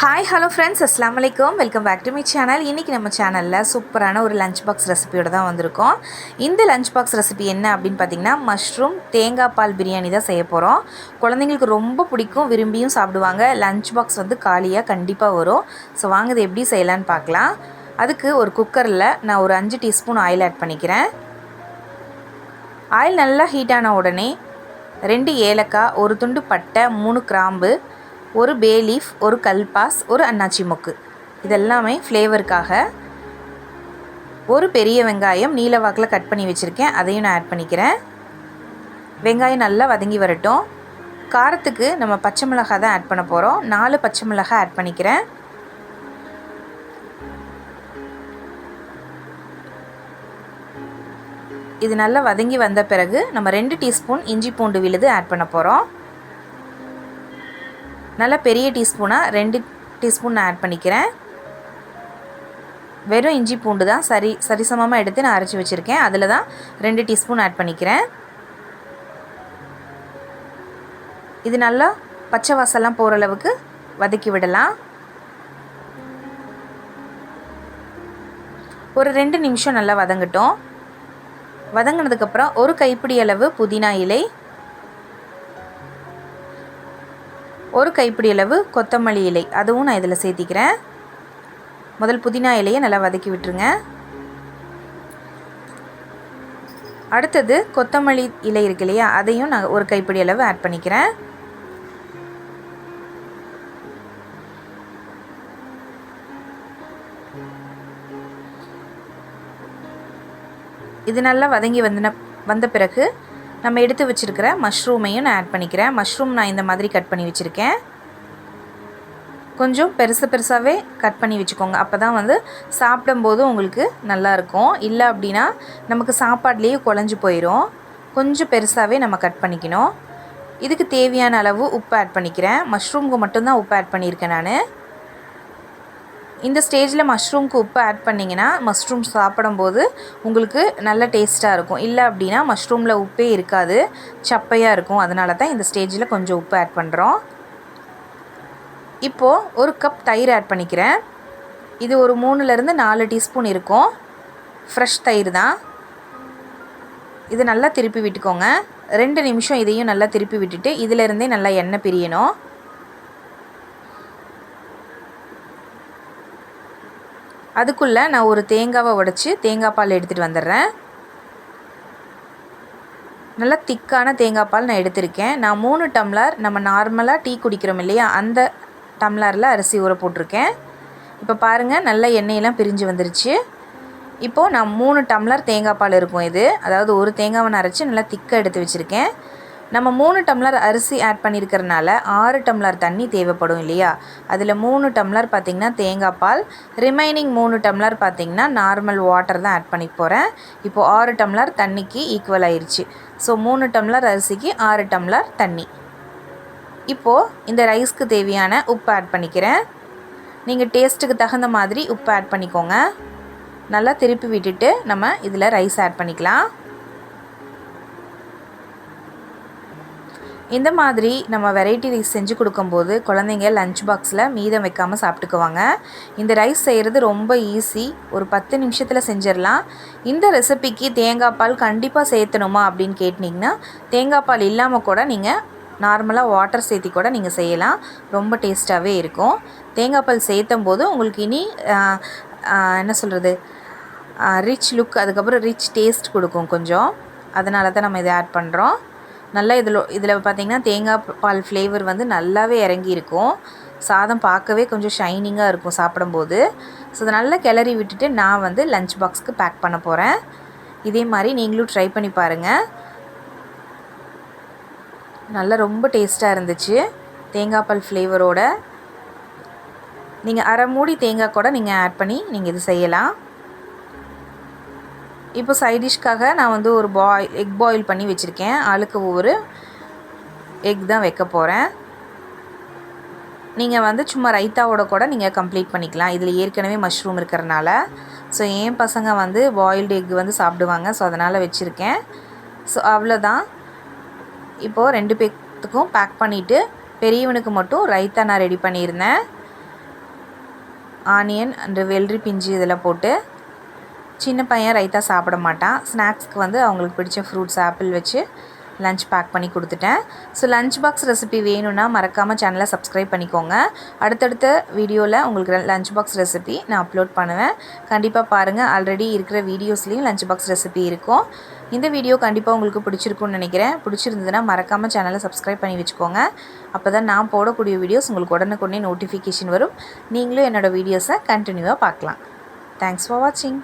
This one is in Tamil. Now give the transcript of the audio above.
ஹாய் ஹலோ ஃப்ரெண்ட்ஸ் அஸ்லாம் வலைக்கம் welcome back to my channel இன்றைக்கி நம்ம சேனலில் சூப்பரான ஒரு லஞ்ச் பாக்ஸ் ரெசிபியோடு தான் வந்திருக்கோம். இந்த லஞ்ச் பாக்ஸ் ரெசிபி என்ன அப்படின்னு பார்த்தீங்கன்னா மஷ்ரூம் தேங்காய் பால் பிரியாணி தான் செய்ய போகிறோம் குழந்தைங்களுக்கு ரொம்ப பிடிக்கும். விரும்பியும் சாப்பிடுவாங்க. லஞ்ச் பாக்ஸ் வந்து காலியாக கண்டிப்பாக வரும். ஸோ வாங்க எப்படி செய்யலான்னு பார்க்கலாம் அதுக்கு ஒரு குக்கரில் நான் ஒரு அஞ்சு டீஸ்பூன் ஆயில் ஆட் பண்ணிக்கிறேன். ஆயில் நல்லா ஹீட் ஆன உடனே ரெண்டு ஏலக்காய் ஒரு துண்டு பட்டை மூணு கிராம்பு ஒரு பே லீஃப் ஒரு கல்பாஸ் ஒரு அன்னாச்சி மொக்கு. இதெல்லாமே ஃப்ளேவருக்காக ஒரு பெரிய வெங்காயம் நீல வாக்கில் கட் பண்ணி வச்சுருக்கேன். அதையும் நான் ஆட் பண்ணிக்கிறேன். வெங்காயம் நல்லா வதங்கி வரட்டும். காரத்துக்கு நம்ம பச்சை மிளகாய் தான் ஆட் பண்ண போகிறோம் நாலு பச்சை மிளகாய் ஆட் பண்ணிக்கிறேன். இது நல்லா வதங்கி வந்த பிறகு நம்ம ரெண்டு டீஸ்பூன் இஞ்சி பூண்டு விழுது ஆட் பண்ண போகிறோம் நல்லா பெரிய டீஸ்பூனாக ரெண்டு டீஸ்பூன் நான் ஆட் பண்ணிக்கிறேன். வெறும் இஞ்சி பூண்டு தான் சரி சரிசமமாக எடுத்து நான் அரைச்சி வச்சுருக்கேன். அதில் தான் ரெண்டு டீஸ்பூன் ஆட் பண்ணிக்கிறேன். இது நல்லா பச்சை வாசல்லாம் போகிற அளவுக்கு வதக்கி விடலாம். ஒரு ரெண்டு நிமிஷம் நல்லா வதங்கட்டும். வதங்கினதுக்கப்புறம் ஒரு கைப்பிடி அளவு புதினா இலை ஒரு கைப்பிடி அளவு கொத்தமல்லி இலை. அதுவும் நான் இதில் சேர்த்திக்கிறேன். முதல் புதினா இலையை நல்லா வதக்கி விட்டுருங்க. அடுத்தது கொத்தமல்லி இலை இருக்கு இல்லையா அதையும் நான் ஒரு கைப்பிடி அளவு ஆட் பண்ணிக்கிறேன். இது நல்லா வதங்கி வந்தன வந்த பிறகு நம்ம எடுத்து வச்சுருக்கிற மஷ்ரூமையும் நான் ஆட் பண்ணிக்கிறேன். மஷ்ரூம் நான் இந்த மாதிரி கட் பண்ணி வச்சுருக்கேன். கொஞ்சம் பெருசு பெருசாகவே கட் பண்ணி வச்சுக்கோங்க. அப்போ தான் வந்து சாப்பிடும்போது உங்களுக்கு நல்லாயிருக்கும் இல்லை அப்படின்னா நமக்கு சாப்பாட்லேயே குழஞ்சி போயிடும் கொஞ்சம் பெருசாகவே நம்ம கட் பண்ணிக்கணும். இதுக்கு தேவையான அளவு உப்பு ஆட் பண்ணிக்கிறேன். மஷ்ரூமுக்கு மட்டும்தான் உப்பு ஆட் பண்ணியிருக்கேன் நான். இந்த ஸ்டேஜில் மஷ்ரூம்க்கு உப்பு ஆட் பண்ணிங்கன்னா மஷ்ரூம் சாப்பிடும்போது உங்களுக்கு நல்ல டேஸ்ட்டாக இருக்கும். இல்லை அப்படின்னா மஷ்ரூமில் உப்பே இருக்காது. சப்பையாக இருக்கும். அதனால தான் இந்த ஸ்டேஜில் கொஞ்சம் உப்பு ஆட் பண்ணுறோம் இப்போது ஒரு கப் தயிர் ஆட் பண்ணிக்கிறேன். இது ஒரு மூணுலேருந்து நாலு டீஸ்பூன் இருக்கும். ஃப்ரெஷ் தயிர் தான். இது நல்லா திருப்பி விட்டுக்கோங்க. ரெண்டு நிமிஷம் இதையும் நல்லா திருப்பி விட்டுட்டு இதிலேருந்தே நல்லா எண்ணெய் பிரியணும். அதுக்குள்ளே நான் ஒரு தேங்காவை உடச்சி தேங்காய் பால் எடுத்துகிட்டு வந்துடுறேன். நல்லா திக்கான தேங்காய் பால் நான் எடுத்திருக்கேன். நான் மூணு டம்ளர் நம்ம நார்மலாக டீ குடிக்கிறோம் இல்லையா? அந்த டம்ளரில் அரிசி ஊற போட்டிருக்கேன். இப்போ பாருங்கள் நல்ல எண்ணெயெல்லாம் பிரிஞ்சு வந்துருச்சு. இப்போது நான் மூணு டம்ளர் தேங்காய் பால் இருக்கும் இது. அதாவது ஒரு தேங்காவை அரைச்சி நல்லா திக்காக எடுத்து வச்சுருக்கேன். நம்ம மூணு டம்ளர் அரிசி ஆட் பண்ணியிருக்கிறனால ஆறு டம்ளர் தண்ணி தேவைப்படும் இல்லையா? அதில் மூணு டம்ளர் பார்த்திங்கன்னா தேங்காய் பால் ரிமைனிங் மூணு டம்ளர் பார்த்திங்கன்னா நார்மல் வாட்டர் தான் ஆட் பண்ணி போகிறேன் இப்போது ஆறு டம்ளர் தண்ணிக்கு ஈக்குவல் ஆயிடுச்சு ஸோ மூணு டம்ளர் அரிசிக்கு ஆறு டம்ளர் தண்ணி. இப்போது இந்த ரைஸ்க்கு தேவையான உப்பு ஆட் பண்ணிக்கிறேன். நீங்கள் டேஸ்ட்டுக்கு தகுந்த மாதிரி உப்பு ஆட் பண்ணிக்கோங்க. நல்லா திருப்பி விட்டுட்டு நம்ம இதில் ரைஸ் ஆட் பண்ணிக்கலாம். இந்த மாதிரி நம்ம வெரைட்டி ரைஸ் செஞ்சு கொடுக்கும்போது குழந்தைங்க லஞ்ச் பாக்ஸில் மீதம் வைக்காமல் சாப்பிட்டுக்குவாங்க. இந்த ரைஸ் செய்கிறது ரொம்ப ஈஸி ஒரு பத்து நிமிஷத்தில் செஞ்சிடலாம். இந்த ரெசிபிக்கு தேங்காய் பால் கண்டிப்பாக சேர்த்தணுமா அப்படின்னு கேட்டிங்கன்னா தேங்காய் பால் இல்லாமல் கூட நீங்கள் நார்மலாக வாட்டர் சேர்த்தி கூட நீங்கள் செய்யலாம். ரொம்ப டேஸ்ட்டாகவே இருக்கும். தேங்காய் பால் சேர்த்தும் போது உங்களுக்கு இனி என்ன சொல்கிறது ரிச் லுக் அதுக்கப்புறம் ரிச் டேஸ்ட் கொடுக்கும் கொஞ்சம். அதனால தான் நம்ம இதை ஆட் பண்ணுறோம் நல்லா இதில் இதில் பார்த்திங்கன்னா தேங்காய் பால் ஃப்ளேவர் வந்து நல்லாவே இறங்கி இருக்கும் சாதம் பார்க்கவே கொஞ்சம் ஷைனிங்காக இருக்கும் சாப்பிடும்போது. ஸோ அதை நல்லா கிளறி விட்டுட்டு நான் வந்து லஞ்ச் பாக்ஸ்க்கு பேக் பண்ண போகிறேன் இதே மாதிரி நீங்களும் ட்ரை பண்ணி பாருங்கள் நல்லா ரொம்ப டேஸ்ட்டாக இருந்துச்சு. தேங்காய் பால் ஃப்ளேவரோட நீங்கள் அரை மூடி தேங்காய் கூட நீங்கள் ஆட் பண்ணி நீங்கள் இது செய்யலாம். இப்போ சைடிஷ்காக நான் வந்து ஒரு பாய் எக் பாயில் பண்ணி வச்சுருக்கேன். ஆளுக்கு ஒவ்வொரு எக் தான் வைக்க போகிறேன் நீங்கள் வந்து சும்மா ரைத்தாவோட கூட நீங்கள் கம்ப்ளீட் பண்ணிக்கலாம். இதில் ஏற்கனவே மஷ்ரூம் இருக்கிறனால. ஸோ என் பசங்க வந்து பாயில்டு எக் வந்து சாப்பிடுவாங்க. ஸோ அதனால் வச்சுருக்கேன். ஸோ அவ்வளோதான் இப்போது ரெண்டு பேர்த்துக்கும் பேக் பண்ணிவிட்டு பெரியவனுக்கு மட்டும் ரைத்தா நான் ரெடி பண்ணியிருந்தேன். ஆனியன் அண்டு வெள்ளரி பிஞ்சு இதில் போட்டு சின்ன பையன் ரைத்தா சாப்பிட மாட்டான். ஸ்நாக்ஸ்க்கு வந்து அவங்களுக்கு பிடிச்ச ஃப்ரூட்ஸ் ஆப்பிள் வச்சு லஞ்ச் பேக் பண்ணி கொடுத்துட்டேன். ஸோ லஞ்ச் பாக்ஸ் ரெசிபி வேணும்னா மறக்காமல் சேனலை சப்ஸ்கிரைப் பண்ணிக்கோங்க. அடுத்தடுத்த வீடியோவில் உங்களுக்கு லஞ்ச் பாக்ஸ் ரெசிபி நான் அப்லோட் பண்ணுவேன். கண்டிப்பாக பாருங்கள் ஆல்ரெடி இருக்கிற வீடியோஸ்லேயும் லஞ்ச் பாக்ஸ் ரெசிபி இருக்கும். இந்த வீடியோ கண்டிப்பாக உங்களுக்கு பிடிச்சிருக்கும்னு நினைக்கிறேன். பிடிச்சிருந்ததுன்னா மறக்காமல் சேனலை சப்ஸ்கிரைப் பண்ணி வச்சுக்கோங்க. அப்போ தான் நான் போடக்கூடிய வீடியோஸ் உங்களுக்கு உடனுக்குடனே நோட்டிஃபிகேஷன் வரும். நீங்களும் என்னோடய வீடியோஸை கண்டினியூவாக பார்க்கலாம். தேங்க்ஸ் ஃபார் வாட்சிங்